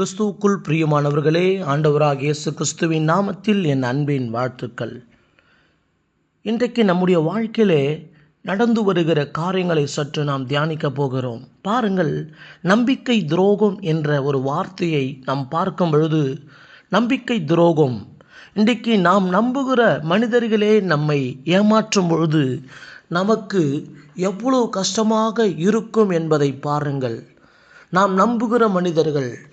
கிறிஸ்துவுக்குள் பிரியமானவர்களே ஆண்டவராக இயேசு கிறிஸ்துவின் நாமத்தில் என் அன்பின் வாழ்த்துக்கள். இன்றைக்கு நம்முடைய வாழ்க்கையிலே நடந்து வருகிற காரியங்களை சற்று நாம் தியானிக்க போகிறோம். பாருங்கள் நம்பிக்கை துரோகம் என்ற ஒரு வார்த்தையை நாம் பார்க்கும் பொழுது நம்பிக்கை துரோகம். இன்றைக்கு நாம் நம்புகிற மனிதர்களே நம்மை ஏமாற்றும் பொழுது நமக்கு எவ்வளோ கஷ்டமாக இருக்கும் என்பதை பாருங்கள். நாம் நம்புகிற மனிதர்கள்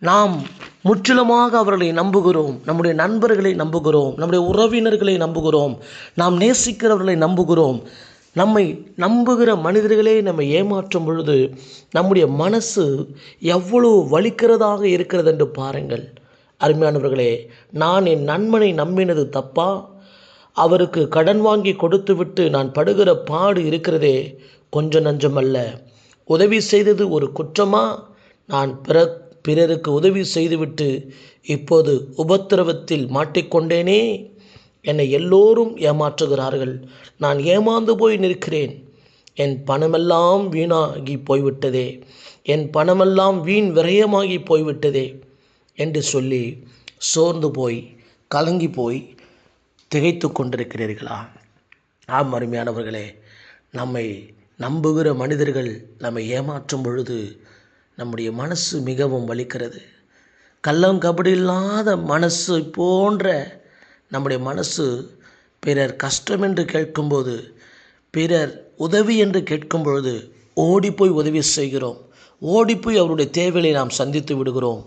நாம் முற்றிலுமாக அவர்களை நம்புகிறோம். நம்முடைய நண்பர்களை நம்புகிறோம். நம்முடைய உறவினர்களை நம்புகிறோம். நாம் நேசிக்கிறவர்களை நம்புகிறோம். நம்மை நம்புகிற மனிதர்களே நம்மை ஏமாற்றும் பொழுது நம்முடைய மனசு எவ்வளவு வலிக்கிறதாக இருக்கிறது என்று பாருங்கள். அருமையானவர்களே நான் என் நண்பனை நம்பினது தப்பா? அவருக்கு கடன் வாங்கி கொடுத்துவிட்டு நான் படுகிற பாடு இருக்கிறதே கொஞ்சம் நஞ்சமல்ல. உதவி செய்தது ஒரு குற்றமா? நான் பிற பிறருக்கு உதவி செய்துவிட்டு இப்போது உபத்திரவத்தில் மாட்டிக்கொண்டேனே? என்னை எல்லோரும் ஏமாற்றுகிறார்கள். நான் ஏமாந்து போய் நிற்கிறேன். என் பணமெல்லாம் வீணாகி போய்விட்டதே. என் பணமெல்லாம் வீண் விரயமாகி போய்விட்டதே என்று சொல்லி சோர்ந்து போய் கலங்கி போய் திகைத்து கொண்டிருக்கிறீர்களா? ஆம் அருமையானவர்களே நம்மை நம்புகிற மனிதர்கள் நம்மை ஏமாற்றும் பொழுது நம்முடைய மனசு மிகவும் வலிக்கிறது. கள்ளம் கபடி இல்லாத மனசு போன்ற நம்முடைய மனசு பிறர் கஷ்டம் என்று கேட்கும்போது பிறர் உதவி என்று கேட்கும் பொழுது ஓடிப்போய் உதவி செய்கிறோம். ஓடிப்போய் அவருடைய தேவைகளை நாம் சந்தித்து விடுகிறோம்.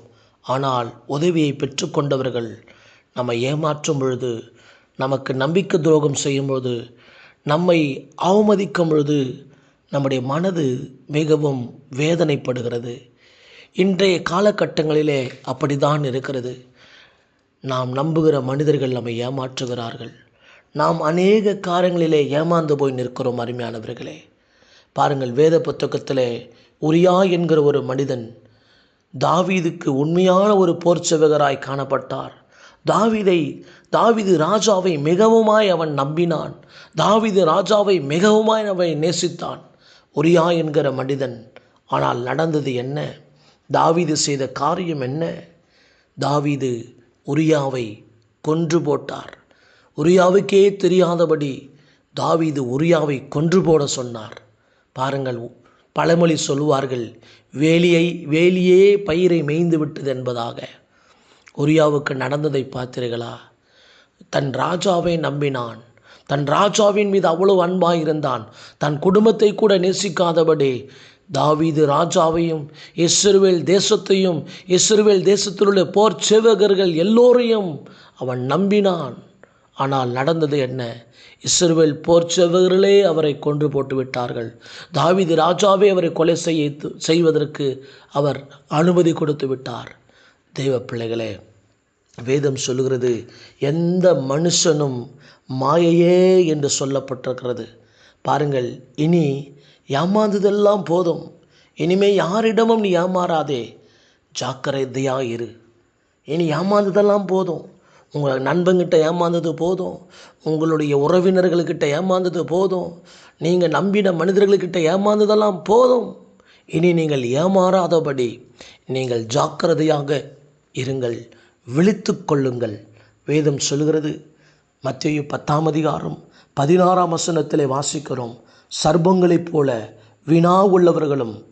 ஆனால் உதவியை பெற்றுக்கொண்டவர்கள் நம்மை ஏமாற்றும் பொழுது நமக்கு நம்பிக்கை துரோகம் செய்யும் பொழுது நம்மை அவமதிக்கும் பொழுது நம்முடைய மனது மிகவும் வேதனைப்படுகிறது. இன்றைய காலகட்டங்களிலே அப்படிதான் இருக்கிறது. நாம் நம்புகிற மனிதர்கள் நம்மை ஏமாற்றுகிறார்கள். நாம் அநேக காரியங்களிலே ஏமாந்து போய் நிற்கிறோம் அருமையானவர்களே. பாருங்கள் வேத புத்தகத்திலே உரியா என்கிற ஒரு மனிதன் தாவீதுக்கு உண்மையான ஒரு போர் செவகராய் காணப்பட்டார். தாவிதை தாவிது ராஜாவை மிகவுமாய் அவன் நம்பினான். தாவிது ராஜாவை மிகவுமாய் அவன் நேசித்தான். உரியா என்கிற மனிதன். ஆனால் நடந்தது என்ன? தாவீது செய்த காரியம் என்ன? தாவீது உரியாவை கொன்று போட்டார். உரியாவுக்கே தெரியாதபடி தாவீது உரியாவை கொன்று போட சொன்னார். பாருங்கள் பழமொழி சொல்வார்கள் வேலியை வேலியே பயிரை மேய்ந்து விட்டது என்பதாக. உரியாவுக்கு நடந்ததை பார்த்தீர்களா? தன் ராஜாவை நம்பினான். தன் ராஜாவின் மீது அவ்வளவு அன்பாக இருந்தான் தன் குடும்பத்தை கூட நேசிக்காதபடி தாவீது ராஜாவையும் இஸ்ரேல் தேசத்தையும் இஸ்ரேல் தேசத்திலுள்ள போர் சேவகர்கள் எல்லோரையும் அவன் நம்பினான். ஆனால் நடந்தது என்ன? இஸ்ரேல் போர் சேவகர்களே அவரை கொன்று போட்டு விட்டார்கள் தாவீது ராஜாவே அவரை கொலை செய்ய செய்வதற்கு அவர் அனுமதி கொடுத்து விட்டார் தெய்வ பிள்ளைகளே வேதம் சொல்லுகிறது எந்த மனுஷனும் மாயையே என்று சொல்லப்பட்டிருக்கிறது. பாருங்கள் இனி ஏமாந்ததெல்லாம் போதும். இனிமே யாரிடமும் நீ ஏமாறாதே. ஜாக்கிரதையாக இரு. இனி ஏமாந்ததெல்லாம் போதும். உங்கள் நண்பங்கிட்ட ஏமாந்தது போதும். உங்களுடைய உறவினர்கள்கிட்ட ஏமாந்தது போதும். நீங்கள் நம்பின மனிதர்கள்கிட்ட ஏமாந்ததெல்லாம் போதும். இனி நீங்கள் ஏமாறாதபடி நீங்கள் ஜாக்கிரதையாக இருங்கள். விழித்து கொள்ளுங்கள். வேதம் சொல்கிறது மத்திய பத்தாம் அதிகாரம் பதினாறாம் வசனத்திலே வாசிக்கிறோம். சர்ப்பங்களைப் போல வினா உள்ளவர்களும்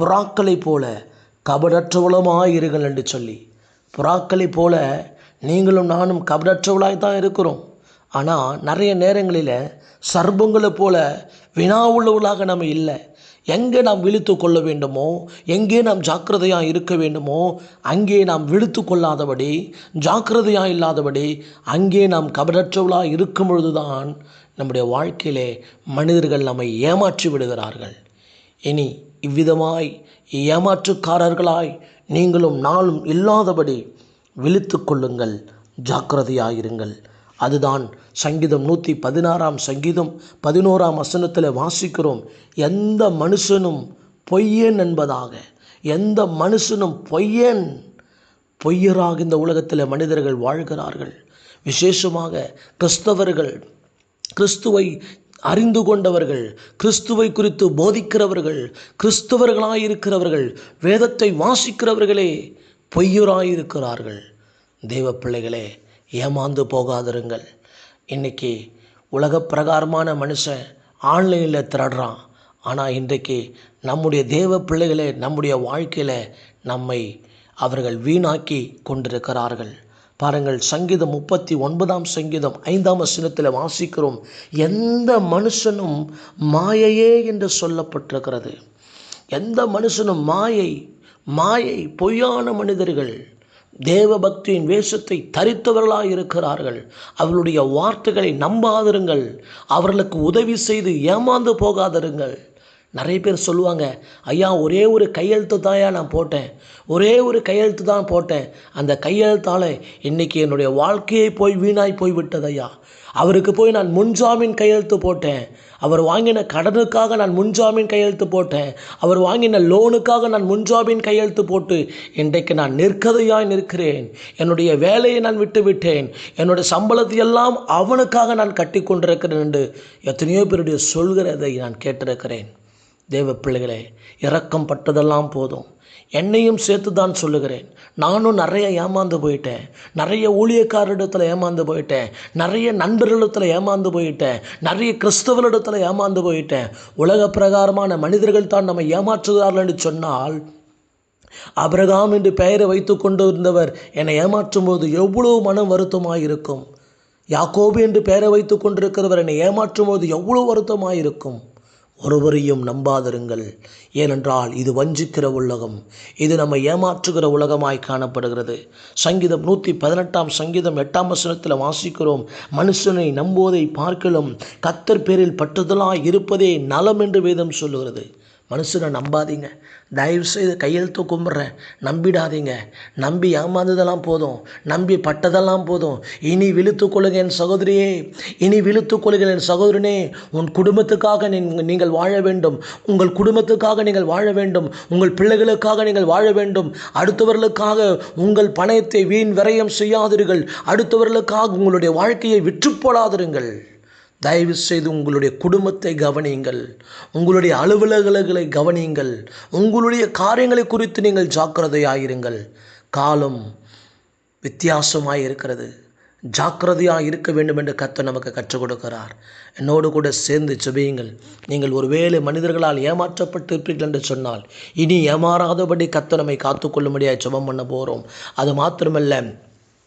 புறாக்களைப் போல கபடற்றவளமாயிருங்கள் என்று சொல்லி. புறாக்களைப் போல நீங்களும் நானும் கபடற்றவளாய் தான் இருக்கிறோம். ஆனால் நிறைய நேரங்களில் சர்பங்களைப் போல வினா உள்ளவளாக நம்ம இல்லை. எங்கே நாம் விழித்து கொள்ள வேண்டுமோ எங்கே நாம் ஜாக்கிரதையாக இருக்க வேண்டுமோ அங்கே நாம் விழித்து கொள்ளாதபடி ஜாக்கிரதையாக இல்லாதபடி அங்கே நாம் கபடற்றவளாக இருக்கும் பொழுதுதான் நம்முடைய வாழ்க்கையிலே மனிதர்கள் நம்மை ஏமாற்றி விடுகிறார்கள். இனி இவ்விதமாய் ஏமாற்றுக்காரர்களாய் நீங்களும் நாளும் இல்லாதபடி விழித்து கொள்ளுங்கள் ஜாக்கிரதையாயிருங்கள் அதுதான் சங்கீதம் நூற்றி பதினாறாம் சங்கீதம் பதினோராம் வசனத்தில் வாசிக்கிறோம். எந்த மனுஷனும் பொய்யன் என்பதாக. எந்த மனுஷனும் பொய்யன் பொய்யராக இந்த உலகத்தில் மனிதர்கள் வாழ்கிறார்கள். விசேஷமாக கிறிஸ்தவர்கள் கிறிஸ்துவை அறிந்து கொண்டவர்கள் கிறிஸ்துவை குறித்து போதிக்கிறவர்கள் கிறிஸ்தவர்களாயிருக்கிறவர்கள் வேதத்தை வாசிக்கிறவர்களே பொய்யுராயிருக்கிறார்கள். தெய்வ பிள்ளைகளே ஏமாந்து போகாதிருங்கள். இன்றைக்கி உலக பிரகாரமான மனுஷன் ஆன்லைனில் திரடுறான். ஆனால் இன்றைக்கு நம்முடைய தேவ பிள்ளைகளை நம்முடைய வாழ்க்கையில் நம்மை அவர்கள் வீணாக்கி கொண்டிருக்கிறார்கள். பாருங்கள் சங்கீதம் முப்பத்தி ஒன்பதாம் சங்கீதம் ஐந்தாம் வசனத்தில் வாசிக்கிறோம் எந்த மனுஷனும் மாயையே என்று சொல்லப்பட்டிருக்கிறது. எந்த மனுஷனும் மாயை மாயை பொய்யான மனிதர்கள் தேவ பக்தியின் வேஷத்தை தரித்தவர்களாக இருக்கிறார்கள். அவர்களுடைய வார்த்தைகளை நம்பாதிருங்கள். அவர்களுக்கு உதவி செய்து ஏமாந்து போகாதிருங்கள். நிறைய பேர் சொல்லுவாங்க ஐயா ஒரே ஒரு கையெழுத்து தாயா நான் போட்டேன். ஒரே ஒரு கையெழுத்து தான் போட்டேன். அந்த கையெழுத்தால் இன்றைக்கி என்னுடைய வாழ்க்கையை போய் வீணாய் போய் விட்டது ஐயா. அவருக்கு போய் நான் முன்ஜாமீன் கையெழுத்து போட்டேன். அவர் வாங்கின கடனுக்காக நான் முன்ஜாமீன் கையெழுத்து போட்டேன். அவர் வாங்கின லோனுக்காக நான் முன்ஜாமீன் கையெழுத்து போட்டு இன்றைக்கு நான் நிற்கதையாய் நிற்கிறேன். என்னுடைய வேலையை நான் விட்டுவிட்டேன். என்னுடைய சம்பளத்தை எல்லாம் அவனுக்காக நான் கட்டி கொண்டிருக்கிறேன் என்று எத்தனையோ பேருடைய சொல்கிறதை நான் கேட்டிருக்கிறேன். தேவ பிள்ளைகளே இறக்கம் பட்டதெல்லாம் போதும். என்னையும் சேர்த்து தான் சொல்லுகிறேன். நானும் நிறைய ஏமாந்து போயிட்டேன். நிறைய ஊழியக்காரரிடத்தில் ஏமாந்து போயிட்டேன். நிறைய நண்பர்களிடத்தில் ஏமாந்து போயிட்டேன். நிறைய கிறிஸ்தவர்களிடத்தில் ஏமாந்து போயிட்டேன். உலக பிரகாரமான மனிதர்கள் தான் நம்ம ஏமாற்றுகிறார்கள் என்று சொன்னால் அபிரகாம் என்று பெயரை வைத்து கொண்டு இருந்தவர் என்னை ஏமாற்றும் போது எவ்வளோ மனம் வருத்தமாக இருக்கும் யாக்கோபு என்று பெயரை வைத்து கொண்டிருக்கிறவர் என்னை ஏமாற்றும் போது எவ்வளோ வருத்தமாக இருக்கும் ஒருவரையும் நம்பாதிருங்கள். ஏனென்றால் இது வஞ்சிக்கிற உலகம். இது நம்ம ஏமாற்றுகிற உலகமாய் காணப்படுகிறது. சங்கீதம் நூற்றி பதினெட்டாம் சங்கீதம் எட்டாம் வசனத்தில் வாசிக்கிறோம் மனுஷனை நம்புவதை பார்க்கலும் கத்தர் பேரில் பற்றுதலாய் இருப்பதே நலம் என்று வேதம் சொல்லுகிறது. மனுஷனை நம்பாதீங்க. தயவு செய்து கையெழுத்து கும்பிட்றேன். நம்பிடாதீங்க. நம்பி ஏமாந்ததெல்லாம் போதும். நம்பி பட்டதெல்லாம் போதும். இனி விழுத்து கொள்ளுங்க என் சகோதரியே. இனி விழுத்து கொள்ளுங்கள் என் சகோதரனே. உன் குடும்பத்துக்காக நீங்கள் வாழ வேண்டும். உங்கள் குடும்பத்துக்காக நீங்கள் வாழ வேண்டும். உங்கள் பிள்ளைகளுக்காக நீங்கள் வாழ வேண்டும். அடுத்தவர்களுக்காக உங்கள் பணத்தை வீண் விரயம் செய்யாதீர்கள். அடுத்தவர்களுக்காக உங்களுடைய வாழ்க்கையை விற்று போடாதிருங்கள். தயவு செய்து உங்களுடைய குடும்பத்தை கவனியுங்கள். உங்களுடைய அலுவலகங்களை கவனியுங்கள். உங்களுடைய காரியங்களை குறித்து நீங்கள் ஜாக்கிரதையாயிருங்கள். காலம் வித்தியாசமாக இருக்கிறது. ஜாக்கிரதையாக இருக்க வேண்டும் என்று கத்தை நமக்கு கற்றுக் கொடுக்கிறார். என்னோடு கூட சேர்ந்து செபியுங்கள் நீங்கள் ஒருவேளை மனிதர்களால் ஏமாற்றப்பட்டிருப்பீர்கள் என்று சொன்னால் இனி ஏமாறாதபடி கத்தை நம்மை காத்துக்கொள்ளும்படியாக ஜெபம் பண்ண போகிறோம் அது மாத்திரமல்ல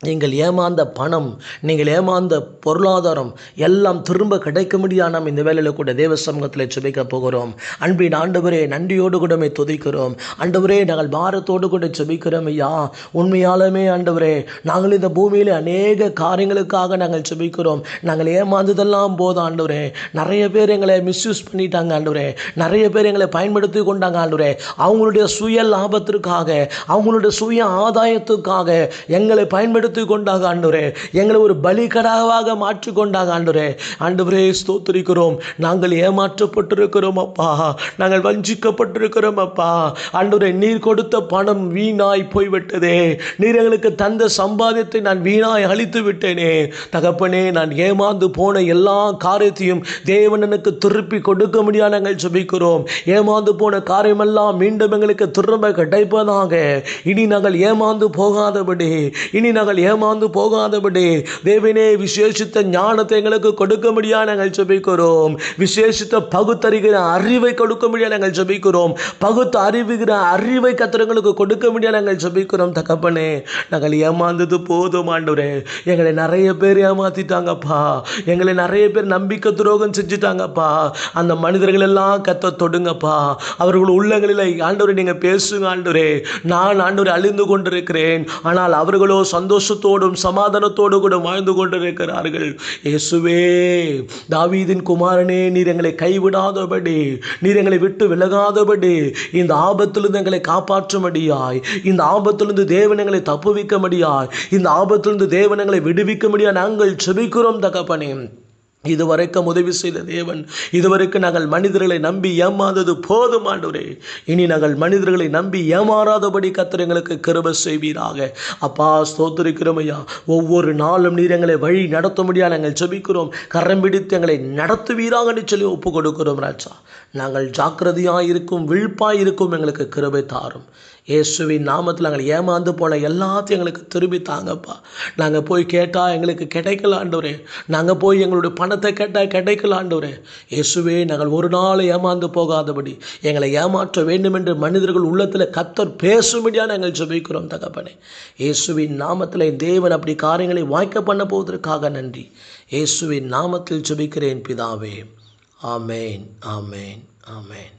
நீங்கள் ஏமாந்த பணம் நீங்கள் ஏமாந்த பொருளாதாரம் எல்லாம் திரும்ப கிடைக்க முடியாது நாம் இந்த வேலையில் கூட தேவ சமூகத்தில் சுபிக்க போகிறோம். அன்பின் ஆண்டவரே நன்றியோடு கூட துதிக்கிறோம். ஆண்டவரே நாங்கள் பாரத்தோடு கூட சுபிக்கிறோம் ஐயா. உண்மையாலுமே ஆண்டவரே நாங்கள் இந்த பூமியில் அநேக காரியங்களுக்காக நாங்கள் சுபிக்கிறோம் நாங்கள் ஏமாந்ததெல்லாம் போதும் ஆண்டவரே. நிறைய பேர் எங்களை மிஸ்யூஸ் பண்ணிட்டாங்க ஆண்டவரே. நிறைய பேர் எங்களை பயன்படுத்தி கொண்டாங்க ஆண்டவரே. அவங்களுடைய சுய லாபத்திற்காக அவங்களுடைய சுய ஆதாயத்துக்காக எங்களை பயன்படுத்தி கொண்டாங்க ஆண்டவரே. எங்களை ஒரு பலிகடாவாக மாற்றி கொண்டாங்க ஆண்டவரே. ஆண்டவரே ஸ்தோத்திரிக்கிறோம். நாங்கள் ஏமாற்றப்பட்டிருக்கிறோம் அப்பா. நாங்கள் வஞ்சிக்கப்பட்டிருக்கிறோம் அப்பா. ஆண்டவரே நீர் கொடுத்த பணம் வீணாய் போய்விட்டதே. நீர் எங்களுக்கு தந்த சம்பாதியத்தை நான் வீணாய் அழித்து விட்டேனே. தகப்பனே நான் ஏமாந்து போன எல்லா காரியத்தையும் தேவன் எனக்கு திருப்பி கொடுக்க முடியாது நாங்கள் ஜெபிக்கிறோம். ஏமாந்து போன காரியமெல்லாம் மீண்டும் எங்களுக்கு திரும்ப கிடைப்பதாக. இனி நாங்கள் ஏமாந்து போகாதபடி இனி நாங்கள் ஏமாந்து போகாதபடி தேவனே விசேஷித்த ஞானத்தை எங்களுக்கு கொடுக்க முடியாது நாங்கள் ஜெபிக்கிறோம். விசேஷித்த பகுத்தறிகிற அறிவை கொடுக்க முடியாது நாங்கள் ஜெபிக்கிறோம். பகுத்து அறிவுகிற அறிவை கத்திரங்களுக்கு கொடுக்க முடியாது நாங்கள் ஜெபிக்கிறோம். தகப்பனே நாங்கள் ஏமாந்தது போதும் ஆண்டவரே. எங்களை நிறைய பேர் ஏமாத்திட்டாங்கப்பா. எங்களை நிறைய பேர் நம்பிக்கை துரோகம் செஞ்சுட்டாங்கப்பா. அந்த மனிதர்கள் எல்லாம் கத்த தொடுங்கப்பா. அவர்கள் உள்ளங்களில் ஆண்டவரை நீங்கள் பேசுங்க ஆண்டவரே. நான் ஆண்டவரை அழிந்து கொண்டிருக்கிறேன். ஆனால் அவர்களோ சந்தோஷம் சந்தோஷத்தோடும் சமாதானத்தோடு கூட வாழ்ந்து கொண்டிருக்கிறார்கள். இயேசுவே தாவீதின் குமாரனே நீர் எங்களை கைவிடாதபடி நீர் எங்களை விட்டு விலகாதபடி இந்த ஆபத்திலிருந்து எங்களை காப்பாற்றும்படியாய் இந்த ஆபத்திலிருந்து தேவன் எங்களை தப்புவிக்கும்படியாய் இந்த ஆபத்திலிருந்து தேவன் எங்களை விடுவிக்க முடியாது நாங்கள் செபிக்கிறோம் தகப்பனே. இதுவரைக்கும் உதவி செய்த தேவன் இதுவரைக்கும் நாங்கள் மனிதர்களை நம்பி ஏமாந்தது போதும் ஆண்டவரே. இனி நாங்கள் மனிதர்களை நம்பி ஏமாறாதபடி கர்த்தர் எங்களுக்கு கிருபை செய்வீராக. அப்பா ஸ்தோத்திரிக்கிறோம் ஐயா. ஒவ்வொரு நாளும் நீர் எங்களை வழி நடத்த நாங்கள் ஜபிக்கிறோம். கரம் பிடித்து எங்களை நடத்துவீராகன்னு சொல்லி ஒப்பு கொடுக்கிறோம் ராஜா. நாங்கள் ஜாக்கிரதையாக இருக்கும் விழிப்பாக இருக்கும் எங்களுக்கு கிருபை தாரும். இயேசுவின் நாமத்தில் நாங்கள் ஏமாந்து போன எல்லாத்தையும் எங்களுக்கு திரும்பி தாங்கப்பா நாங்கள் போய் கேட்டால் எங்களுக்கு கிடைக்கலாண்டவரே நாங்கள் போய் எங்களுடைய பணத்தை கேட்டால் கிடைக்கலாண்டவரே இயேசுவே நாங்கள் ஒரு நாள் ஏமாந்து போகாதபடி எங்களை ஏமாற்ற வேண்டும் என்று மனிதர்கள் உள்ளத்தில் கத்தர் பேசும்படியாக நாங்கள் ஜெபிக்கிறோம் தகப்பனே. இயேசுவின் நாமத்தில் தேவன் அப்படி காரியங்களை வாய்க்க பண்ண போவதற்காக நன்றி. இயேசுவின் நாமத்தில் ஜெபிக்கிறேன் பிதாவே. ஆமேன் ஆமேன் ஆமேன்.